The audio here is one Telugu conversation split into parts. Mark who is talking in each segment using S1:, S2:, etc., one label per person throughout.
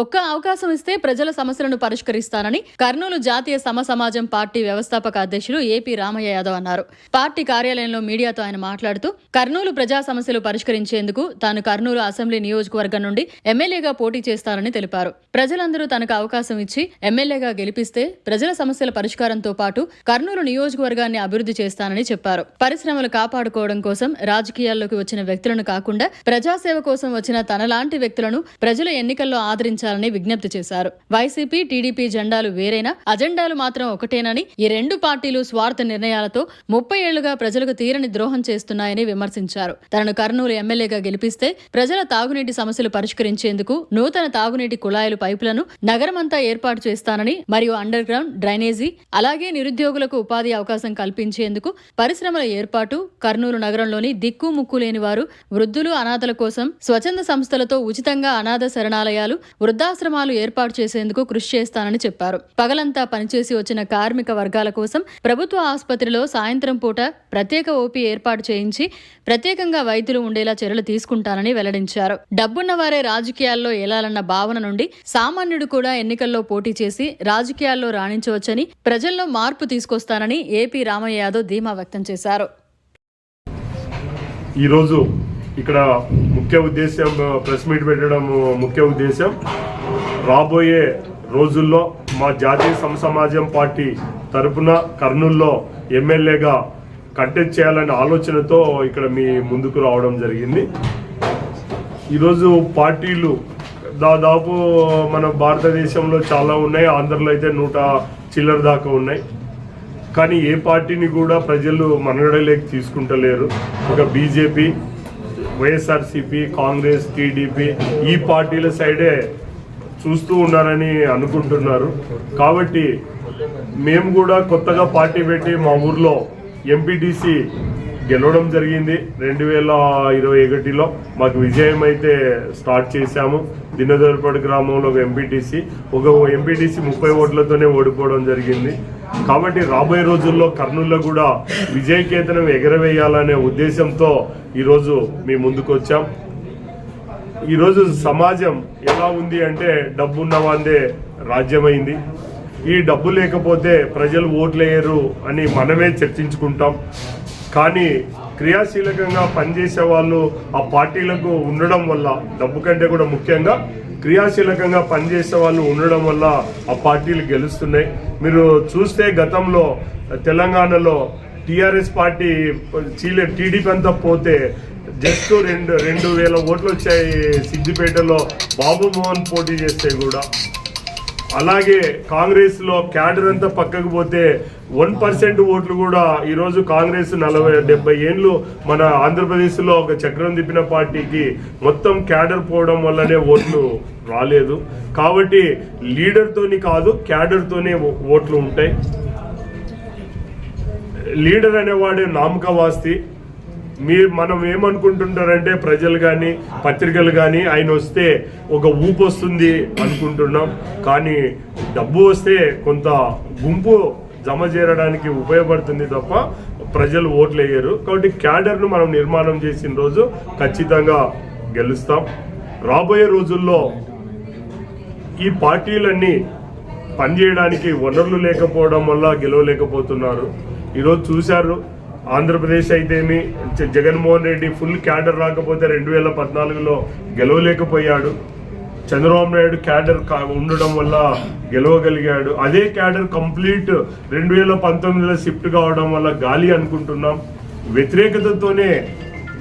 S1: ఒక్క అవకాశం ఇస్తే ప్రజల సమస్యలను పరిష్కరిస్తానని కర్నూలు జాతీయ సమ సమాజం పార్టీ వ్యవస్థాపక అధ్యక్షులు ఏపీ రామయ్య యాదవ్ అన్నారు. పార్టీ కార్యాలయంలో మీడియాతో ఆయన మాట్లాడుతూ కర్నూలు ప్రజా సమస్యలు పరిష్కరించేందుకు తాను కర్నూలు అసెంబ్లీ నియోజకవర్గం నుండి ఎమ్మెల్యేగా పోటీ చేస్తానని తెలిపారు. ప్రజలందరూ తనకు అవకాశం ఇచ్చి ఎమ్మెల్యేగా గెలిపిస్తే ప్రజల సమస్యల పరిష్కారంతో పాటు కర్నూలు నియోజకవర్గాన్ని అభివృద్ధి చేస్తానని చెప్పారు. పరిశ్రమలు కాపాడుకోవడం కోసం రాజకీయాల్లోకి వచ్చిన వ్యక్తులను కాకుండా ప్రజాసేవ కోసం వచ్చిన తనలాంటి వ్యక్తులను ప్రజల ఎన్నికల్లో ఆదరించాలని విజ్ఞప్తి చేశారు. వైసీపీ టీడీపీ జెండాలు వేరైనా అజెండాలు మాత్రం ఒకటేనని ఈ రెండు పార్టీలు స్వార్థ నిర్ణయాలతో ముప్పై ఏళ్ళుగా ప్రజలకు తీరని ద్రోహం చేస్తున్నాయని విమర్శించారు. తనను కర్నూలు ఎమ్మెల్యేగా గెలిపిస్తే ప్రజల తాగునీటి సమస్యలు పరిష్కరించేందుకు నూతన తాగునీటి కుళాయిలు పైపులను నగరమంతా ఏర్పాటు చేస్తానని మరియు అండర్ గ్రౌండ్ డ్రైనేజీ అలాగే నిరుద్యోగులకు ఉపాధి అవకాశం కల్పించేందుకు పరిశ్రమల ఏర్పాటు కర్నూలు నగరంలోని దిక్కు ముక్కు లేని వారు వృద్ధులు అనాథల కోసం స్వచ్ఛంద సంస్థలతో ఉచితంగా అనాథ శరణాలయాలు వృద్ధాశ్రమాలు ఏర్పాటు చేసేందుకు కృషి చేస్తానని చెప్పారు. పగలంతా పనిచేసి వచ్చిన కార్మిక వర్గాల కోసం ప్రభుత్వ ఆసుపత్రిలో సాయంత్రం పూట ప్రత్యేక ఓపీ ఏర్పాటు చేయించి ప్రత్యేకంగా వైద్యులు ఉండేలా చర్యలు తీసుకుంటానని వెల్లడించారు. డబ్బున్న వారే రాజకీయాల్లో ఏలాలన్న భావన నుండి సామాన్యుడు కూడా ఎన్నికల్లో పోటీ చేసి రాజకీయాల్లో రాణించవచ్చని ప్రజల్లో మార్పు తీసుకొస్తానని ఏపీ రామయ్య యాదవ్ ధీమా వ్యక్తం చేశారు.
S2: ఈరోజు ఇక్కడ ముఖ్య ఉద్దేశం ప్రెస్ మీట్ పెట్టడం ముఖ్య ఉద్దేశం రాబోయే రోజుల్లో మా జాతీయ సమసమాజం పార్టీ తరపున కర్నూల్లో ఎమ్మెల్యేగా కంటెస్ట్ చేయాలనే ఆలోచనతో ఇక్కడ మీ ముందుకు రావడం జరిగింది. ఈరోజు పార్టీలు దాదాపు మన భారతదేశంలో చాలా ఉన్నాయి. ఆంధ్రలో అయితే నూట చిల్లర దాకా ఉన్నాయి. కానీ ఏ పార్టీని కూడా ప్రజలు మనగడలేక తీసుకుంటలేరు. ఒక బీజేపీ వైఎస్ఆర్సీపీ కాంగ్రెస్ టీడీపీ ఈ పార్టీల సైడే చూస్తూ ఉన్నారని అనుకుంటున్నారు. కాబట్టి మేము కూడా కొత్తగా పార్టీ పెట్టి మా ఊర్లో ఎంపీటీసీ గెలవడం జరిగింది. రెండు వేల ఇరవై ఒకటిలో మాకు విజయం అయితే స్టార్ట్ చేశాము. దినదర్పడి గ్రామంలో ఒక ఎంపీటీసీ ఒక ఎంపీటీసీ ముప్పై ఓట్లతోనే ఓడిపోవడం జరిగింది. కాబట్టి రాబోయే రోజుల్లో కర్నూలులో కూడా విజయకేతనం ఎగరవేయాలనే ఉద్దేశంతో ఈరోజు మీ ముందుకు వచ్చాం. ఈరోజు సమాజం ఎలా ఉంది అంటే డబ్బున్న వాందే రాజ్యమైంది. ఈ డబ్బు లేకపోతే ప్రజలు ఓట్లేయరు అని మనమే చర్చించుకుంటాం. కానీ క్రియాశీలకంగా పనిచేసే వాళ్ళు ఆ పార్టీలకు ఉండడం వల్ల డబ్బు కంటే కూడా ముఖ్యంగా క్రియాశీలకంగా పనిచేసే వాళ్ళు ఉండడం వల్ల ఆ పార్టీలు గెలుస్తున్నాయి. మీరు చూస్తే గతంలో తెలంగాణలో టీఆర్ఎస్ పార్టీ చీలే టీడీపీ అంతా పోతే జస్ట్ రెండు రెండు వేల ఓట్లు వచ్చాయి సిద్దిపేటలో. బాబు మోహన్ పోటీ చేస్తే కూడా. అలాగే కాంగ్రెస్లో క్యాడర్ అంతా పక్కకు పోతే వన్ పర్సెంట్ ఓట్లు కూడా ఈరోజు కాంగ్రెస్ నలభై డెబ్బై ఏళ్ళు మన ఆంధ్రప్రదేశ్లో ఒక చక్రం తిప్పిన పార్టీకి మొత్తం క్యాడర్ పోవడం వల్లనే ఓట్లు రాలేదు. కాబట్టి లీడర్తోని కాదు క్యాడర్తోనే ఓ- ఓట్లు ఉంటాయి. లీడర్ అనేవాడే నామకవాస్తి. మీరు మనం ఏమనుకుంటుంటారంటే ప్రజలు కానీ పత్రికలు కానీ ఆయన వస్తే ఒక ఊపు వస్తుంది అనుకుంటున్నాం. కానీ డబ్బు వస్తే కొంత గుంపు జమ చేరడానికి ఉపయోగపడుతుంది తప్ప ప్రజలు ఓట్లు వేయరు కాబట్టి క్యాడర్ను మనం నిర్మాణం చేసిన రోజు ఖచ్చితంగా గెలుస్తాం. రాబోయే రోజుల్లో ఈ పార్టీలన్నీ పనిచేయడానికి వనరులు లేకపోవడం వల్ల గెలవలేకపోతున్నారు. ఈరోజు చూశారు ఆంధ్రప్రదేశ్ అయితేమి జ- జగన్మోహన్ రెడ్డి ఫుల్ క్యాడర్ రాకపోతే రెండు వేల పద్నాలుగులో గెలవలేకపోయాడు. చంద్రబాబు నాయుడు క్యాడర్ ఉండడం వల్ల గెలవగలిగాడు. అదే క్యాడర్ కంప్లీట్ రెండు వేల పంతొమ్మిదిలో షిఫ్ట్ కావడం వల్ల గాలి అనుకుంటున్నాం. వ్యతిరేకతతోనే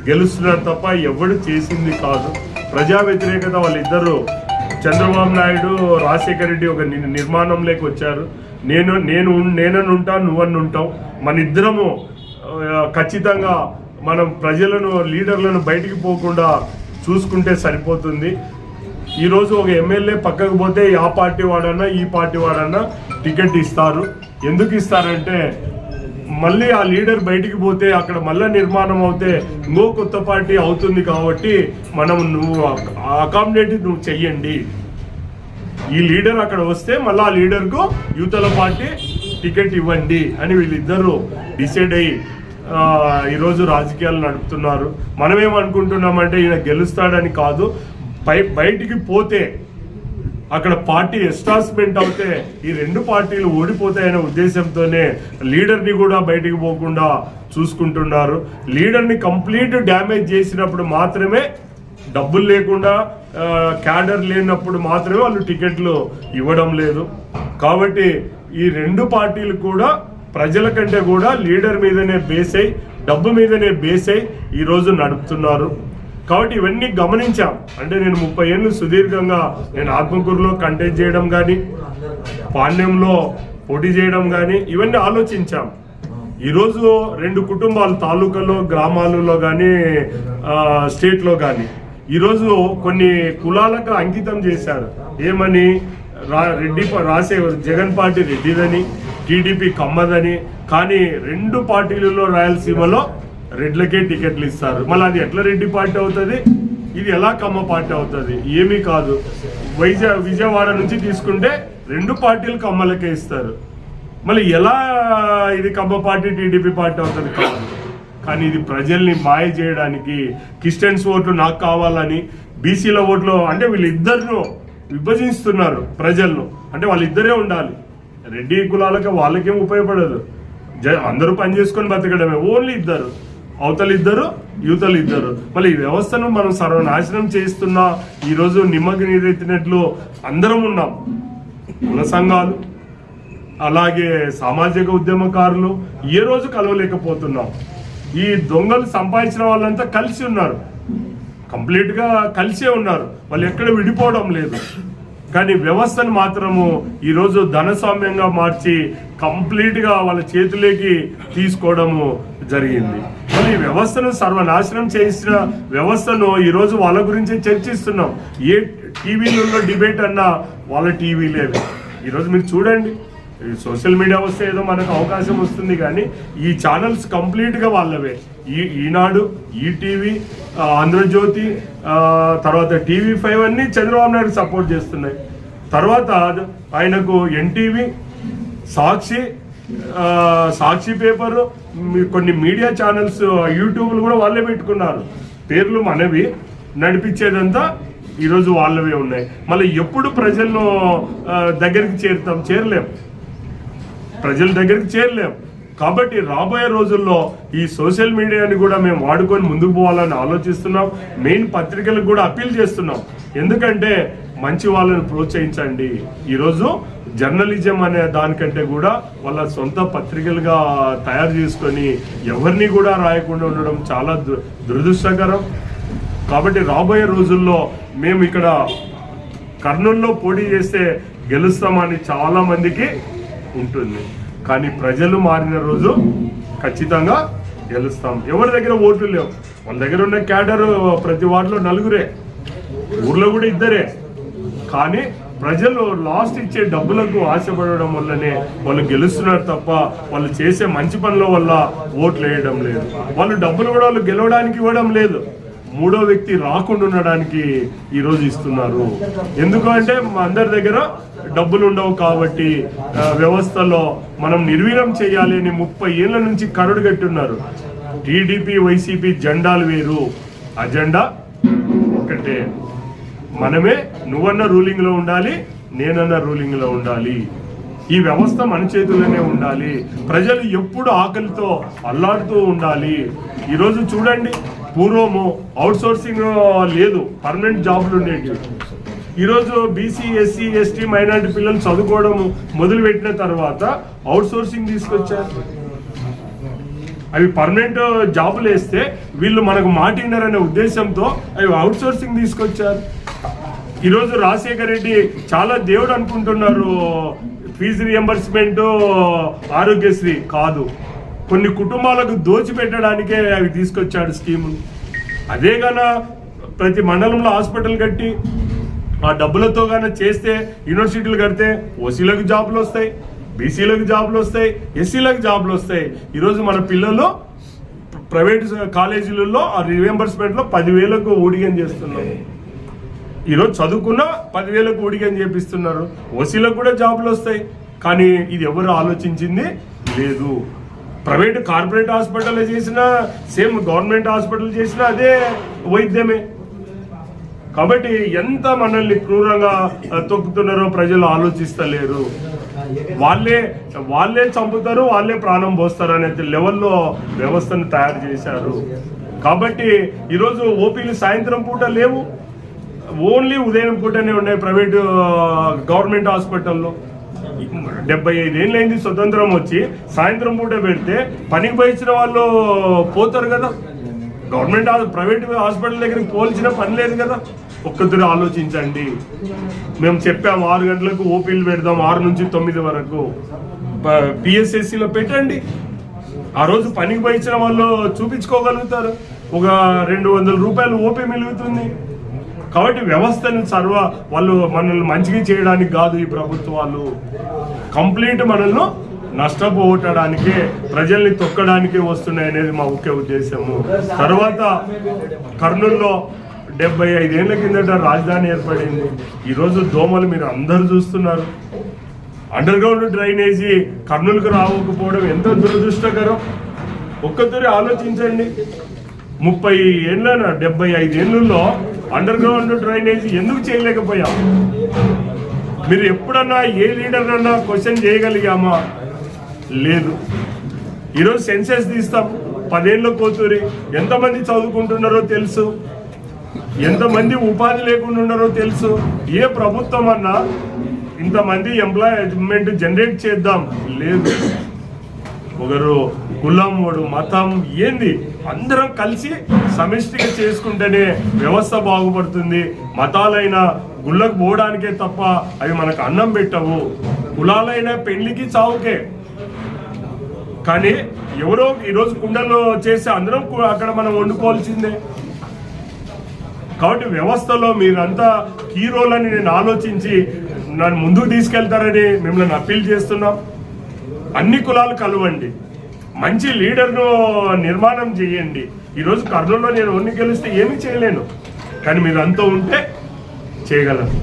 S2: గెలుస్తున్నారు తప్ప ఎవడు చేసింది కాదు. ప్రజా వ్యతిరేకత వాళ్ళిద్దరూ చంద్రబాబు నాయుడు రాజశేఖర రెడ్డి ఒక ని- నిర్మాణంలోకి వచ్చారు. నేను నేను నేనని ఉంటాను నువ్వని ఉంటావు. మన ఇద్దరము ఖచ్చితంగా మనం ప్రజలను లీడర్లను బయటికి పోకుండా చూసుకుంటే సరిపోతుంది. ఈరోజు ఒక ఎమ్మెల్యే పక్కకు పోతే ఆ పార్టీ వాడన్నా ఈ పార్టీ వాడన్నా టికెట్ ఇస్తారు. ఎందుకు ఇస్తారంటే మళ్ళీ ఆ లీడర్ బయటికి పోతే అక్కడ మళ్ళీ నిర్మాణం అవుతే ఇంకో కొత్త పార్టీ అవుతుంది కాబట్టి మనం నువ్వు అకామిడేట్ నువ్వు చెయ్యండి. ఈ లీడర్ అక్కడ వస్తే మళ్ళీ ఆ లీడర్కు యువతల పార్టీ టికెట్ ఇవ్వండి అని వీళ్ళిద్దరూ డిసైడ్ అయ్యి ఈరోజు రాజకీయాలు నడుపుతున్నారు. మనమేమనుకుంటున్నామంటే ఈయన గెలుస్తాడని కాదు పై బయటికి పోతే అక్కడ పార్టీ ఎస్టాస్మెంట్ అవుతే ఈ రెండు పార్టీలు ఓడిపోతాయనే ఉద్దేశంతోనే లీడర్ని కూడా బయటికి పోకుండా చూసుకుంటున్నారు. లీడర్ని కంప్లీట్ డ్యామేజ్ చేసినప్పుడు మాత్రమే డబ్బులు లేకుండా క్యాడర్ లేనప్పుడు మాత్రమే వాళ్ళు టికెట్లు ఇవ్వడం లేదు. కాబట్టి ఈ రెండు పార్టీలు కూడా ప్రజల కంటే కూడా లీడర్ మీదనే బేస్ అయి డబ్బు మీదనే బేస్ అయి ఈరోజు నడుపుతున్నారు. కాబట్టి ఇవన్నీ గమనించాం. అంటే నేను ముప్పై ఏళ్ళు సుదీర్ఘంగా నేను ఆత్మకూరులో కంటెస్ట్ చేయడం కానీ పాండ్యంలో పోటీ చేయడం కానీ ఇవన్నీ ఆలోచించాం. ఈరోజు రెండు కుటుంబాలు తాలూకాలో గ్రామాలలో కానీ స్టేట్లో కానీ ఈరోజు కొన్ని కులాలకు అంకితం చేశారు. ఏమని? రా రెడ్డి రాసే జగన్ పార్టీ రెడ్డిదని టీడీపీ కమ్మదని. కానీ రెండు పార్టీలలో రాయలసీమలో రెడ్లకే టికెట్లు ఇస్తారు. మళ్ళీ అది ఎట్లా రెడ్డి పార్టీ అవుతుంది? ఇది ఎలా కమ్మ పార్టీ అవుతుంది? ఏమీ కాదు. వైజా విజయవాడ నుంచి తీసుకుంటే రెండు పార్టీలు కమ్మలకే ఇస్తారు. మళ్ళీ ఎలా ఇది కమ్మ పార్టీ టీడీపీ పార్టీ అవుతుంది కాదు. కానీ ఇది ప్రజల్ని మాయ చేయడానికి క్రిస్టియన్స్ ఓట్లు నాకు కావాలని బీసీల ఓట్లు అంటే వీళ్ళిద్దరిను విభజిస్తున్నారు ప్రజలను. అంటే వాళ్ళిద్దరే ఉండాలి. రెడ్డి కులాలకి వాళ్ళకేం ఉపయోగపడదు. జ అందరూ పని చేసుకొని బతకడమే. ఓన్లీ ఇద్దరు. అవతలు ఇద్దరు యువతలు ఇద్దరు. మళ్ళీ ఈ వ్యవస్థను మనం సర్వనాశనం చేస్తున్న ఈరోజు నిమ్మకి నీరెత్తినట్లు అందరం ఉన్నాం. కుల సంఘాలు అలాగే సామాజిక ఉద్యమకారులు ఏ రోజు కలవలేకపోతున్నాం. ఈ దొంగలు సంపాదించిన వాళ్ళంతా కలిసి ఉన్నారు. కంప్లీట్గా కలిసే ఉన్నారు. వాళ్ళు ఎక్కడ విడిపోవడం లేదు. కానీ వ్యవస్థను మాత్రము ఈరోజు ధనస్వామ్యంగా మార్చి కంప్లీట్గా వాళ్ళ చేతిలోకి తీసుకోవడము జరిగింది. మళ్ళీ వ్యవస్థను సర్వనాశనం చేసిన వ్యవస్థను ఈరోజు వాళ్ళ గురించే చర్చిస్తున్నాం. ఏ టీవీలలో డిబేట్ అన్నా వాళ్ళ టీవీలేవి ఈరోజు మీరు చూడండి. సోషల్ మీడియా వస్తే ఏదో మనకు అవకాశం వస్తుంది కానీ ఈ ఛానల్స్ కంప్లీట్గా వాళ్ళవే. ఈ ఈనాడు ఈటీవీ ఆంధ్రజ్యోతి తర్వాత టీవీ ఫైవ్ అన్నీ చంద్రబాబు నాయుడు సపోర్ట్ చేస్తున్నాయి. తర్వాత ఆయనకు ఎన్టీవీ సాక్షి సాక్షి పేపర్ కొన్ని మీడియా ఛానల్స్ యూట్యూబ్లు కూడా వాళ్ళే పెట్టుకున్నారు. పేర్లు మనవి. నడిపించేదంతా ఈరోజు వాళ్ళవే ఉన్నాయి. మళ్ళీ ఎప్పుడు ప్రజలను దగ్గరికి చేరుతాం చేరలేం. ప్రజల దగ్గరికి చేరలేం. కాబట్టి రాబోయే రోజుల్లో ఈ సోషల్ మీడియాని కూడా మేము వాడుకొని ముందుకు పోవాలని ఆలోచిస్తున్నాం. మెయిన్ పత్రికలకు కూడా అప్పీల్ చేస్తున్నాం. ఎందుకంటే మంచి వాళ్ళని ప్రోత్సహించండి. ఈరోజు జర్నలిజం అనే దానికంటే కూడా వాళ్ళ సొంత పత్రికలుగా తయారు చేసుకొని ఎవరిని కూడా రాయకుండా ఉండడం చాలా దు- దురదృష్టకరం. కాబట్టి రాబోయే రోజుల్లో మేము ఇక్కడ కర్నూల్లో పోటీ చేస్తే గెలుస్తామని చాలామందికి ఉంటుంది. కానీ ప్రజలు మారిన రోజు ఖచ్చితంగా గెలుస్తాం. ఎవరి దగ్గర ఓట్లు లేవు? వాళ్ళ దగ్గర ఉన్న క్యాడర్ ప్రతి వార్డులో నలుగురే. ఊర్లో కూడా ఇద్దరే. కానీ ప్రజలు లాస్ట్ ఇచ్చే డబ్బులకు ఆశపడడం వల్లనే వాళ్ళు గెలుస్తున్నారు తప్ప వాళ్ళు చేసే మంచి పనుల వల్ల ఓట్లు వేయడం లేదు. వాళ్ళు డబ్బులు కూడా వాళ్ళు గెలవడానికి ఇవ్వడం లేదు. మూడో వ్యక్తి రాకుండా ఉండడానికి ఈరోజు ఇస్తున్నారు. ఎందుకంటే అందరి దగ్గర డబ్బులు ఉండవు కాబట్టి వ్యవస్థలో మనం నిర్వీర్యం చేయాలి అని ముప్పై ఏళ్ళ నుంచి కరుడు కట్టున్నారు టీడీపీ వైసీపీ జెండాలు వేరు. అజెండా ఒకటే. మనమే నువ్వన్న రూలింగ్లో ఉండాలి నేనన్న రూలింగ్లో ఉండాలి. ఈ వ్యవస్థ మన చేతుల్లోనే ఉండాలి. ప్రజలు ఎప్పుడు ఆకలితో అల్లాడుతూ ఉండాలి. ఈరోజు చూడండి పూర్వము అవుట్ సోర్సింగ్ లేదు పర్మనెంట్ జాబ్లు ఉండేవి ఈరోజు బీసీ ఎస్సీ ఎస్టీ మైనార్టీ పిల్లలు చదువుకోవడం మొదలుపెట్టిన తర్వాత అవుట్ సోర్సింగ్ తీసుకొచ్చారు. అవి పర్మనెంట్ జాబులు వేస్తే వీళ్ళు మనకు మాటిన్నారనే ఉద్దేశంతో అవి అవుట్ సోర్సింగ్ తీసుకొచ్చారు. ఈరోజు రాజశేఖర రెడ్డి చాలా దేవుడు అనుకుంటున్నారు ఫీజు రియంబర్స్మెంట్ ఆరోగ్యశ్రీ కాదు. కొన్ని కుటుంబాలకు దోచిపెట్టడానికే అవి తీసుకొచ్చాడు స్కీములు అదే గాన ప్రతి మండలంలో హాస్పిటల్ కట్టి ఆ డబ్బులతో కానీ చేస్తే యూనివర్సిటీలు కడితే ఓసీలకు జాబులు వస్తాయి బీసీలకు జాబులు వస్తాయి ఎస్సీలకు జాబులు వస్తాయి. ఈరోజు మన పిల్లలు ప్రైవేట్ కాలేజీలలో ఆ రివెంబర్స్మెంట్లో పదివేలకు ఊడిగం చేస్తున్నారు. ఈరోజు చదువుకున్న పదివేలకు ఊడిగం చేపిస్తున్నారు. ఓసీలకు కూడా జాబులు వస్తాయి. కానీ ఇది ఎవరు ఆలోచించింది? లేదు. ప్రైవేట్ కార్పొరేట్ హాస్పిటల్ చేసినా సేమ్ గవర్నమెంట్ హాస్పిటల్ చేసినా అదే వైద్యమే. కాబట్టి ఎంత మనల్ని క్రూరంగా తొక్కుతున్నారో ప్రజలు ఆలోచిస్తలేరు. వాళ్ళే వాళ్ళే చంపుతారు వాళ్ళే ప్రాణం పోస్తారు అనే లెవెల్లో వ్యవస్థను తయారు చేశారు. కాబట్టి ఈరోజు ఓపీలు సాయంత్రం పూట లేవు. ఓన్లీ ఉదయం పూటనే ఉన్నాయి ప్రైవేటు గవర్నమెంట్ హాస్పిటల్లో. డెబ్బై అయింది స్వతంత్రం వచ్చి సాయంత్రం పూట పెడితే పనికి పోయించిన వాళ్ళు పోతారు కదా. గవర్నమెంట్ ప్రైవేట్ హాస్పిటల్ దగ్గరికి పోల్చిన పని లేదు కదా. ఒక్కసారి ఆలోచించండి. మేము చెప్పాము ఆరు గంటలకు ఓపీలు పెడదాం ఆరు నుంచి తొమ్మిది వరకు. పిఎస్ఎస్సిలో పెట్టండి. ఆ రోజు పనికి పోయించిన వాళ్ళు చూపించుకోగలుగుతారు. ఒక రెండు వందల రూపాయలు ఓపీ మిలుగుతుంది కాబట్టి వ్యవస్థను సర్వ వాళ్ళు మనల్ని మంచిగా చేయడానికి కాదు ఈ ప్రభుత్వాలు కంప్లీట్ మనల్ని నష్టపోవటానికే ప్రజల్ని తొక్కడానికే వస్తున్నాయి అనేది మా ముఖ్య ఉద్దేశము. తర్వాత కర్నూలులో డెబ్బై ఐదేళ్ళ కిందట రాజధాని ఏర్పడింది. ఈరోజు దోమలు మీరు అందరు చూస్తున్నారు. అండర్ గ్రౌండ్ డ్రైనేజీ కర్నూలుకు రావకపోవడం ఎంత దురదృష్టకరం? ఒక్కసారి ఆలోచించండి. ముప్పై ఏళ్ళ డెబ్బై ఐదు అండర్ గ్రౌండ్ డ్రైనేజీ ఎందుకు చేయలేకపోయాం? మీరు ఎప్పుడన్నా ఏ లీడర్ అన్నా క్వశ్చన్ చేయగలిగామా? లేదు. ఈరోజు సెన్సెస్ తీస్తాం. పదేళ్ళ కోతూరి ఎంతమంది చదువుకుంటున్నారో తెలుసు. ఎంతమంది ఉపాధి లేకుండా ఉన్నారో తెలుసు. ఏ ప్రభుత్వం అన్నా ఇంతమంది ఎంప్లాయ్మెంట్ జనరేట్ చేద్దాం. లేదు. ఒకరు కులం వాడు మతం ఏంది? అందరం కలిసి సమిష్టిగా చేసుకుంటేనే వ్యవస్థ బాగుపడుతుంది. మతాలైన గుళ్ళకు పోవడానికే తప్ప అవి మనకు అన్నం పెట్టవు. కులాలైన పెళ్ళికి చావుకే. కానీ ఎవరో ఈరోజు కుండల్లో చేసి అందరం అక్కడ మనం వండుకోవాల్సిందే. కాబట్టి వ్యవస్థలో మీరంతా హీరోలని నేను ఆలోచించి నన్ను ముందుకు తీసుకెళ్తారని మిమ్మల్ని అప్పీల్ చేస్తున్నాం. అన్ని కులాలు కలవండి. మంచి లీడర్ను నిర్మాణం చేయండి. ఈరోజు కర్నూలులో నేను ఒన్ని గెలిస్తే ఏమీ చేయలేను. కానీ మీరు అంతా ఉంటే చేయగలరు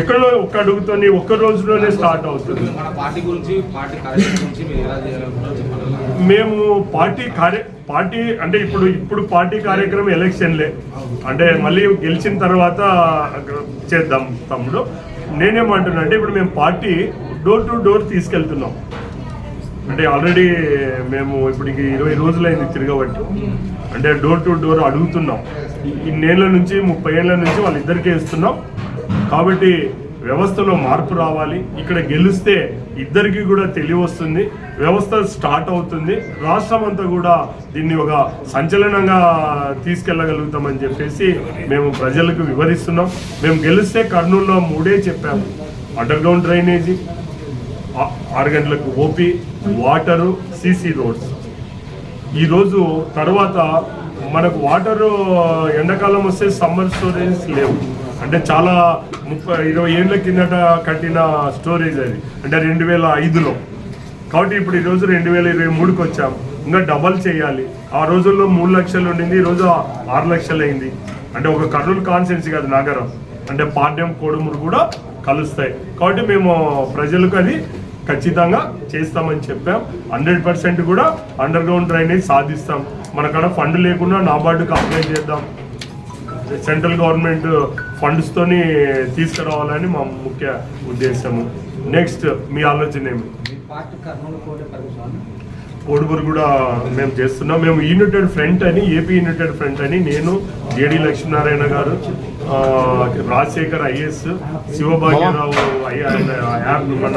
S2: ఎక్కడో ఒక్క అడుగుతోని ఒక్క రోజులోనే స్టార్ట్ అవుతుంది. మేము పార్టీ కార్య పార్టీ అంటే ఇప్పుడు ఇప్పుడు పార్టీ కార్యక్రమం ఎలక్షన్లే. అంటే మళ్ళీ గెలిచిన తర్వాత చేద్దాం తమ్ముడు. నేనేమంటున్నా అంటే ఇప్పుడు మేము పార్టీ డోర్ టు డోర్ తీసుకెళ్తున్నాం. అంటే ఆల్రెడీ మేము ఇప్పటికి ఇరవై రోజులైంది తిరగబట్టి. అంటే డోర్ టు డోర్ అడుగుతున్నాం. ఇన్నేళ్ళ నుంచి ముప్పై ఏళ్ళ నుంచి వాళ్ళిద్దరికీ ఇస్తున్నాం. కాబట్టి వ్యవస్థలో మార్పు రావాలి. ఇక్కడ గెలిస్తే ఇద్దరికి కూడా తెలివి వస్తుంది వ్యవస్థ స్టార్ట్ అవుతుంది. రాష్ట్రం అంతా కూడా దీన్ని ఒక సంచలనంగా తీసుకెళ్ళగలుగుతామని చెప్పేసి మేము ప్రజలకు వివరిస్తున్నాం. మేము గెలిస్తే కర్నూలులో మూడే చెప్పాము. అండర్ గ్రౌండ్ డ్రైనేజీ ఆరు గంటలకు ఓపీ వాటరు సీసీ రోడ్స్. ఈరోజు తర్వాత మనకు వాటర్ ఎండాకాలం వస్తే సమ్మర్ స్టోరేజెస్ లేవు. అంటే చాలా ముప్పై ఇరవై ఏళ్ళ కిందట కట్టిన స్టోరేజ్ అది. అంటే రెండు వేల ఐదులో. కాబట్టి ఇప్పుడు ఈరోజు రెండు వేల ఇరవై మూడుకి వచ్చాం. ఇంకా డబల్ చేయాలి. ఆ రోజుల్లో మూడు లక్షలు ఉండింది ఈరోజు ఆరు లక్షలు అయింది అంటే ఒక కర్నూలు కాన్సెన్సీ కాదు నగరం. అంటే పాడ్యం కోడుమూరు కూడా కలుస్తాయి. కాబట్టి మేము ప్రజలకు అది ఖచ్చితంగా చేస్తామని చెప్పాం. హండ్రెడ్ పర్సెంట్ కూడా అండర్ గ్రౌండ్ డ్రైనేజ్ సాధిస్తాం. మనకాడ ఫండ్ లేకుండా నాబార్డుకి అప్లై చేద్దాం. సెంట్రల్ గవర్నమెంట్ ఫండ్స్ తోని తీసుకురావాలని మా ముఖ్య ఉద్దేశము. నెక్స్ట్ మీ ఆలోచన ఏమి? కోడుగురు కూడా మేము చేస్తున్నాం. మేము యూనిటెడ్ ఫ్రంట్ అని ఏపీ యూనిటెడ్ ఫ్రంట్ అని నేను జేడి లక్ష్మీనారాయణ గారు రాజశేఖర్ ఐఎస్ శివభాగ్యరావు ఐ- ఆయన యాప్ మన